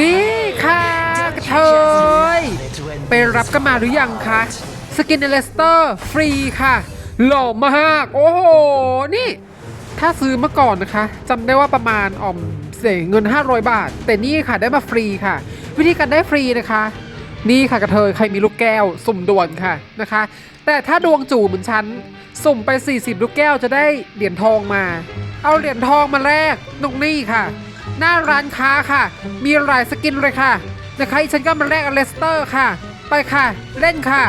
นี่ค่ะกระเทยไปรับกันมาหรือยังคะสกินเลสเตอร์ฟรีค่ะ หล่อมาก โอ้โห นี่ ถ้าซื้อมาก่อนนะคะจำได้ว่าประมาณออมเสียเงิน 500 บาท แต่นี่ค่ะได้มาฟรีค่ะ วิธีการได้ฟรีนะคะ นี่ค่ะกระเทยใครมีลูกแก้ว สุ่มด่วนค่ะนะคะ แต่ถ้าดวงจู่เหมือนฉันสุ่มไป 40 ลูกแก้วจะได้เหรียญทองมา เอาเหรียญทองมาแลกตรงนี้ค่ะ หน้าร้านค้าค่ะ มีหลายสกินเลยค่ะ นะคะฉันก็มาแลกอเลสเตอร์ค่ะ ไปค่ะ เล่นค่ะ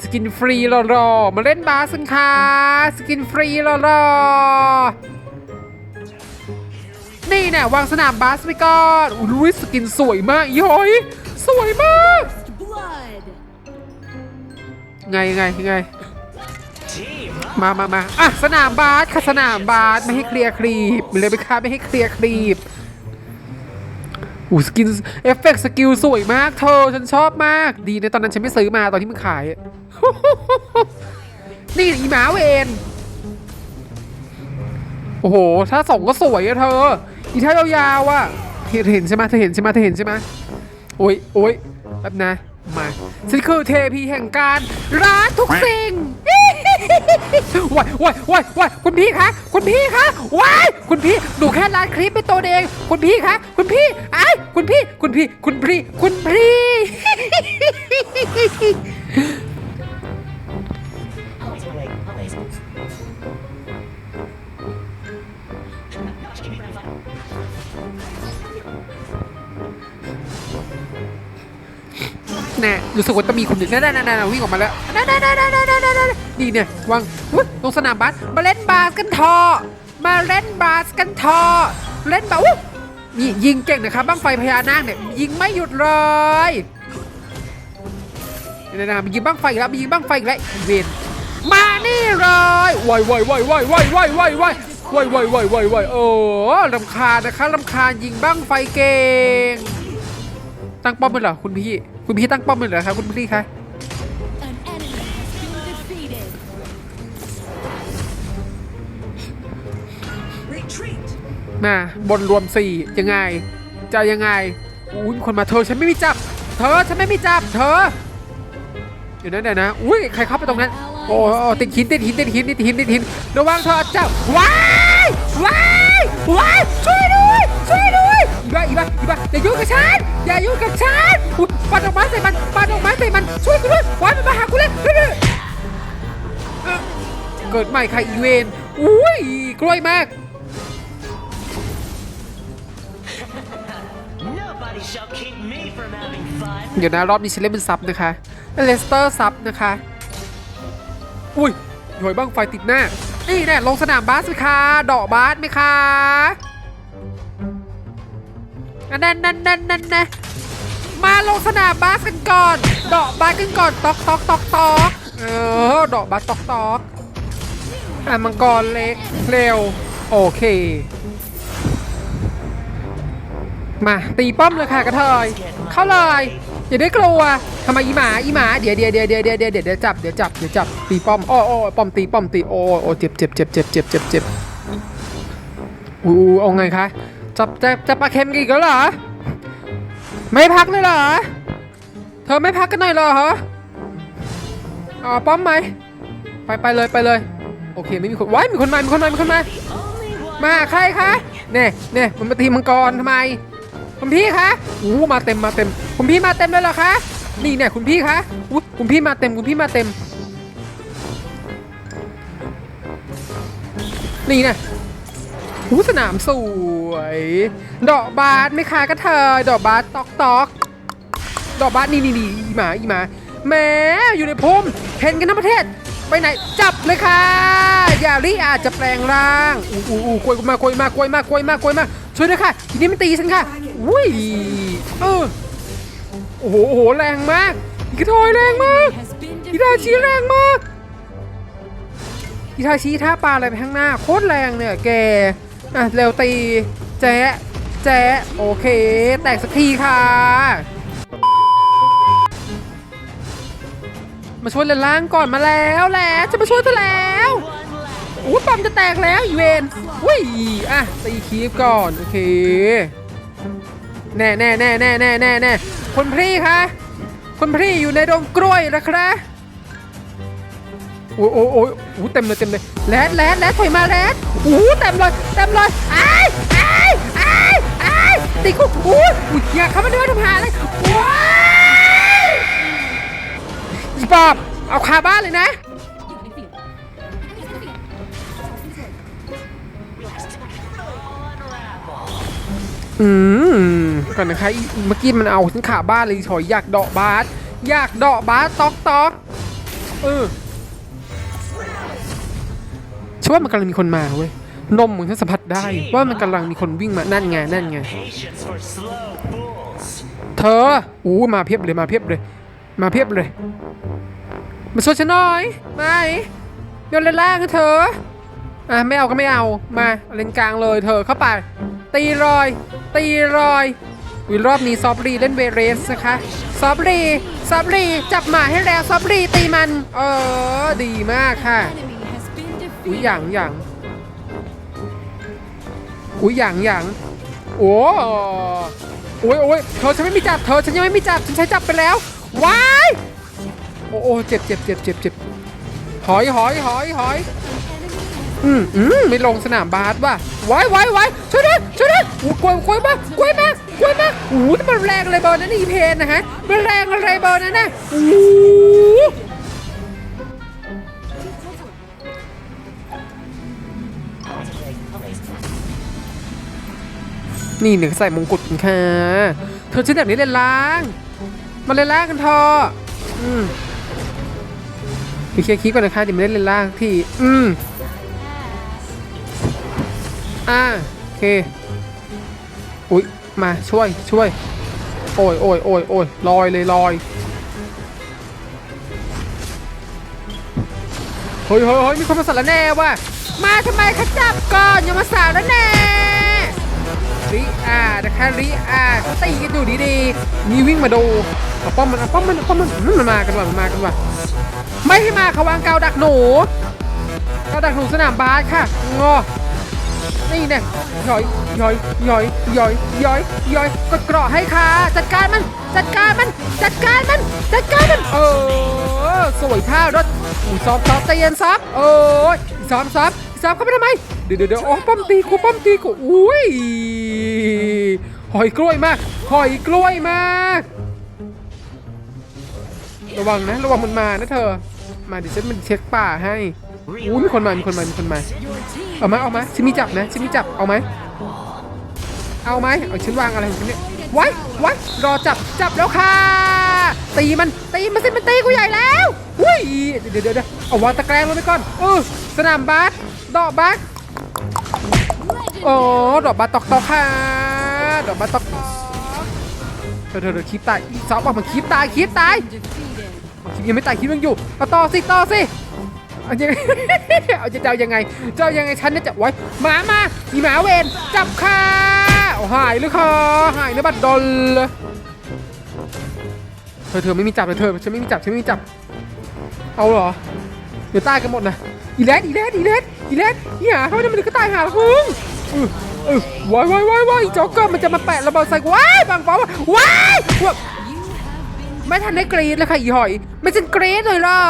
สกินฟรีรอๆมาเล่นบาสกันค่ะ สกินฟรีรอๆนี่เนี่ยวางสนามบาสไปก่อนอุ้ยสกินสวยมากย้อย สวยมาก Blood. ไงไงไง มามามาอะสนามบาสค่ะสนามบาสไม่ให้เคลียร์ครีบเลยไปค่ะไม่ให้เคลียร์ครีบอู้สกินเอฟเฟกต์สกิลสวยมากเธอฉันชอบมาก ดีนะตอนนั้นฉันไม่ซื้อมาตอนที่มันขายอะนี่อีหมาเวนโอ้โห ถ้าส่งก็สวยอะเธอ อีท่ายาวๆอะเธอเห็นใช่ไหมเธอเห็นใช่ไหมเธอเห็นใช่ไหมโอ้ยโอ้ยแป๊บนะ มา ฉันคือเทพีแห่งการร้านทุกสิ่ง ว้ายว้ายว้ายว้ายคุณพี่คะคุณพี่คะว้ายคุณพี่หนูแค่ร้านคลิปเป็นตัวเอง คุณพี่คะคุณพี่ไอ้คุณพี่ คุณพี่ คุณพี่ คุณพี่ แน่รู้สึกว่าจะมีคนหนึ่งนั่นนั่นนั่นวิ่งออกมาแล้วนั่นนั่นนั่นนั่นนั่นนั่นนี่เนี่ยวางอุ๊ยลงสนามบาสมาเล่นบาสกันทอ มาเล่นบาสกันทอ เล่นบาสอุ๊ยนี่ยิงเก่งนะครับบ้างไฟพญานาคเนี่ยยิงไม่หยุดเลยนี่นะมียิงบ้างไฟอีกแล้วมียิงบ้างไฟอีกแล้วอีเวนต์มานี่เลยว้ายว้ายว้ายว้ายว้ายว้ายว้ายว้ายว้ายว้ายว้ายว้ายว้ายโอ้ลำคาญนะคะลำคาญยิงบ้างไฟเก่ง ตั้งป้อมเลยเหรอคุณพี่ คุณพี่ตั้งป้อมเลยเหรอครับคุณพี่คะมาบนรวมสี่ยังไง จะยังไงอุ้ยคนมาเธอฉันไม่มีจับ เธอฉันไม่มีจับ เธอเดี๋ยวนเดี๋ยวนะอุ้ยใครเข้าไปตรงนั้นโอ้โอ้ติดหินติดหินติดหินติดหินติดหินระวังเธอเจ้าว้ายว้ายว้ายช่วยด้วยช่วยด้วย อีบ้าอีบ้าอีบ้าอย่ายุ่งกับฉันอย่ายุ่งกับฉันอุ๊ยปัดออกไม้ใส่มันปัดออกไม้ใส่มันช่วยกูด้วยว้ายมันมาหากูแล้วเร็วๆเอ่อเกิดใหม่ค่ะอีเวนอุ้ยกล้วยมาก Nobody shall keep me from having fun. เดี๋ยวนะรอบนี้ฉันเล่นเป็นซับนะคะเลสเตอร์ซับนะคะ อุ้ยหน่วยบ้างไฟติดหน้า นี่แน่ลงสนามบาสไหมคะเดอกบาสไหมคะอั นั่นนั่นนั่นนั่นนะมาลงสนามบาสกันก่อนเดาะบาสกันก่อนตอกตอกตอกตอกเออเดาะบาสตอกตอกอ่ามังกรเล็กเร็วโอเค มาตีป้อมเลยค่ะกระเทยเข้าเลยอย่าได้กลัวทำไมอีหมาอีหมาเดี๋ยวเดี๋ยวเดี๋ยวเดี๋ยวเดี๋ยวเดี๋ยวเดี๋ยวจับเดี๋ยวจับเดี๋ยวจับตีป้อมโอ้โอ้ป้อมตีป้อมตีโอ้โอ้เจ็บเจ็บเจ็บเจ็บเจ็บเจ็บเจ็บอู้เอาไงคะ จับจับจับปลาเค็มกันอีกแล้วเหรอ ไม่พักเลยเหรอ เธอไม่พักกันหน่อยเหรอฮะอ๋อป้อมไหม ไปไปเลยไปเลย โอเคไม่มีคนว้ายมีคนมา มีคนมา มีคนมา Only one. มาใครคะเน่เน่มันมาตีมังกรทำไม คุณพี่คะอู้มาเต็มมาเต็ม คุณพี่มาเต็มเลยเหรอคะ นี่เนี่ยคุณพี่คะอู้คุณพี่มาเต็มคุณพี่มาเต็ม นี่นะ อู้สนามสวย ดอกบาสไหม่คะก็เธอดอกบาสตอกตอกดอกบาสนี่นี่นี่อีหมาอีหมาแหมอยู่ในพุ่มเห็นกันทั้งประเทศ ไปไหนจับเลยค่ะอย่ารีอาจจะแปลงร่างอู้อู้อู้กลวยมากลวยมากลวยมากลวยมากลวยมาช่วยด้วยค่ะทีนี้มันตีฉันค่ะอุ้ยเออโอ้โหโอ้โหแรงมากอีกระทอยแรงมากอีทาชีแรงมากอีทาชีท่าปลาอะไรไปข้างหน้าโคตรแรงเนี่ยแก อะเร็วตีแจ๊ะแจ๊ะโอเค แตกสักทีค่ะ มาช่วยเลนล่างก่อนมาแล้วแหละจะมาช่วยเธอแล้วอู้ปั๊มจะแตกแล้วอีเวนอุ้ยอะตีคีฟก่อนโอเคแน่แน่แน่แน่แน่แน่แน่คุณพี่คะคุณพี่อยู่ในดงกล้วยนะครับ โอ้ยโอ้ยโอ้ยโอ้เต็มเลยเต็มเลยแรดแรดแรดถอยมาแรดโอ้ยเต็มเลยเต็มเลยไอ้ไอ้ไอ้ไอ้ตีกูโอ้ยอุ๊ยอยาเข้ามาด้วยทำหาเลยว้ายอีปอบเอาคาบ้านเลยนะอืมก่อนนะคะอีเมื่อกี้มันเอาฉันขาบ้านเลยถอยอยากเดาะบาสอยากเดาะบาสตอกตอกเออ ฉันว่ามันกำลังมีคนมาเว้ยนมเหมือนฉันสัมผัสได้ว่ามันกำลังมีคนวิ่งมานั่นไงนั่นไง Patience for slow fools. เธออู้มาเพียบเลยมาเพียบเลย มาเพียบเลย มาช่วยฉันหน่อยมาเดี๋ยวเล่นล่างกันเธออะไม่เอาก็ไม่เอามาเล่นกลางเลยเธอเข้าไปตีรอย ตีรอยวิรอบนี้ซอฟรีเล่นเวเรสนะคะซอฟรีซอฟรีจับหมาให้แล้วซอฟรีตีมัน เออดีมากค่ะ Enemy has been อุ้ย defeated. อย่างอย่างอุ้ยอย่างอย่างโอ้โอ้ยโอ้ยเธอฉันไม่มีจับเธอฉันยังไม่มีจับฉันใช้จับไปแล้วว้ายโอ้โอ้เจ็บเจ็บเจ็บเจ็บเจ็บหอยหอยหอยหอยอืมอืมไม่ลงสนามบาสว่ะไว้ไว้ไว้ช่วยด้วยช่วยด้วยโอ้กล้วยกล้วยมากกล้วยมากกล้วยมากโอ้โหมันแรงอะไรเบอร์นั้นอีเพนนะฮะมันแรงอะไรเบอร์นั้นน่ะโอ้ นี่หนึ่งใส่มงกุฎค่ะ เธอฉันอยากนี้เล่นล้าง มาเล่นล่างกันเถอะอืมไปเคลียร์คลิปก่อนนะคะเดี๋ยวไม่ได้เล่นล่างที่ อืมอ่าโอเค อุ๊ยมาช่วยช่วย โอ้ยโอ้ยโอ้ยโอ้ยลอยเลยลอย เฮ้ยเฮ้ยเฮ้ยมีคนมาสารแน่ว่ะมาทำไมคะจับก่อนอย่ามาสารแน่ริอานะคะริอาเขาตีกันอยู่ดีๆนี่วิ่งมาดูเอาป้อมมันเอาป้อมมันเอาป้อมมันมมันมากันว่ะมันมากันว่ะไม่ให้มาเขาวางกาวดักหนูกาวดักหนูสนามบาสค่ะงอนี่เนี่ยย่อยย่อยย่อยย่อยย่อยย่อยกดเกราะให้ค่ะจัดการมัน จัดการมัน จัดการมัน จัดการมัน เออ สวยท่ารถอุซ้อมซ้อมใจเย็นซับโอ้ยซ้อมซ้อมซ้อมเข้าไปทำไมเดี๋ยวเดี๋ยวเดี๋ยวโอ้ป้อมตีกูป้อมตีกู อุ้ย หอยกล้วยมาก หอยกล้วยมาก ระวังนะ ระวังมันมานะเธอ มาเดี๋ยวฉันมันเช็คป่าให้อุ้ยมีคนมา มีคนมา มีคนมา เอาไหมเอาไหมฉันมีจับนะฉันมีจับ เอาไหม เอาไหมเอาฉันวางอะไรของฉันเนี่ยไว้ไว้รอจับจับแล้วค่ะ ตีมันตีมันสิมันตีกูใหญ่แล้วอุ้ยเดี๋ยวเดี๋ยวเดี๋ยวเอาวางตะแกรงลงไปก่อนเออสนามบาสดอกบาสโอ้ดอกบาสตอกตอกค่ะดอกบาสตอกตอกเธอเธอเธอคลิปตายสอบอกมาคลิปตายคลิปตายคลิปยังไม่ตายคลิปยังอยู่เอาต่อสิต่อสิเอายังไงเอาจะเจ้ายังไง เจ้ายังไงฉันเนี่ยจะไว้หมามาอีหมาเวนจับค่ะ เอาหายหรือคอหายหรือบัดดอลเธอเธอไม่มีจับเลยเธอฉันไม่มีจับฉันไม่มีจับ เอาเหรอ เดี๋ยวตายกันหมดนะอีแรดอีแรดอีแรดอีแรดอีหาเขาจะมันก็ตายหาละมึงเออเออวายว้ายว้ายว้ายจ็อกเกอร์มันจะมาแปะระเบิดใส่ว้ายบางฟ้าวะว้ายว้าไม่ทันได้กรี๊ดเลยค่ะอีหอย ไม่ฉันกรี๊ดเลยเหรอ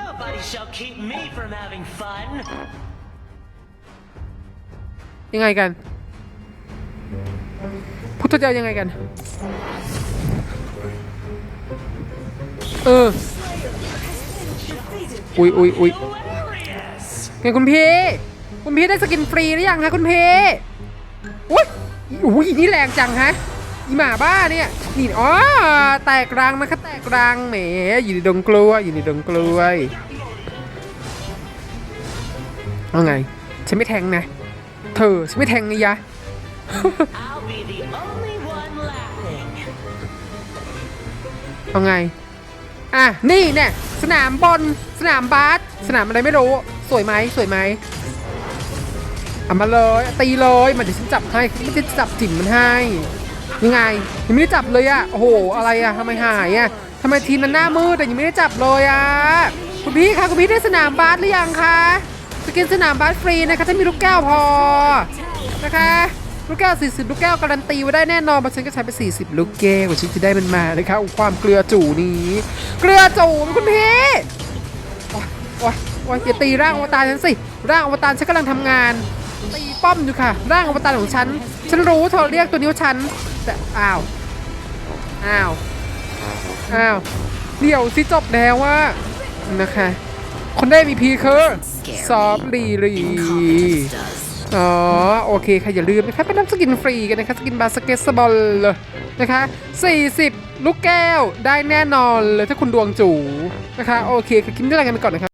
Nobody shall keep me from having fun. ยังไงกัน พุทธเจ้ายังไงกัน เออ อุ้ยอุ้ยอุ้ยไงคุณพี่ คุณพี่ได้สกินฟรีหรือยังฮะคุณพี่ อุ้ยอุ้ยนี่แรงจังฮะอีหมาบ้าเนี่ยนี่อ๋อแตกรังนะคะแตกรังแหมอยู่ในดงกล้วยอยู่ในดงกล้วยเอาไง ฉันไม่แทงนะ เธอฉันไม่แทงนี่ยะ I'll be the only one laughing. เอาไง อะ นี่เนี่ยสนามบอล สนามบาส สนามอะไรไม่รู้ สวยไหม สวยไหมเอามาเลย ตีเลยมาเดี๋ยวฉันจับให้ไม่ได้จับจิ๋มมันให้ ยังไง ยังไม่ได้จับเลยอะโอ้โห อะไรอะทำไมหายอะทำไมทีมมันหน้ามืดแต่ยังไม่ได้จับเลยอะคุณพี่คะ คุณพี่ได้สนามบาสหรือยังคะ สกินสนามบาสฟรีนะคะถ้ามีลูกแก้วพอนะคะลูกแก้ว 40 ลูกแก้วการันตีไว้ได้แน่นอนเพราะฉันก็ใช้ไป 40 ลูกแก้วฉันจะได้มันมานะคะความเกลือจู่นี้ เกลือจู่คุณพี่โอ๊ยโอ๊ยโอ๊ยอย่าตีร่างอวตารฉันสิ ร่างอวตารฉันกำลังทำงาน ตีป้อมอยู่ค่ะ ร่างอวตารของฉัน ฉันรู้เธอเรียกตัวนิ้วฉัน แต่อ้าว อ้าว อ้าว เดี๋ยวสิจบแล้วว่านะคะ คนได้ MVP คือ ซอฟลีรีอ๋อโอเคค่ะอย่าลืมนะคะไปรับสกินฟรีกันนะคะสกินบาสเกตบอลเลยนะคะ 40 ลูกแก้วได้แน่นอนเลยถ้าคุณดวงจูนะคะโอเคค่ะกินได้อะไรกันไปก่อนนะคะ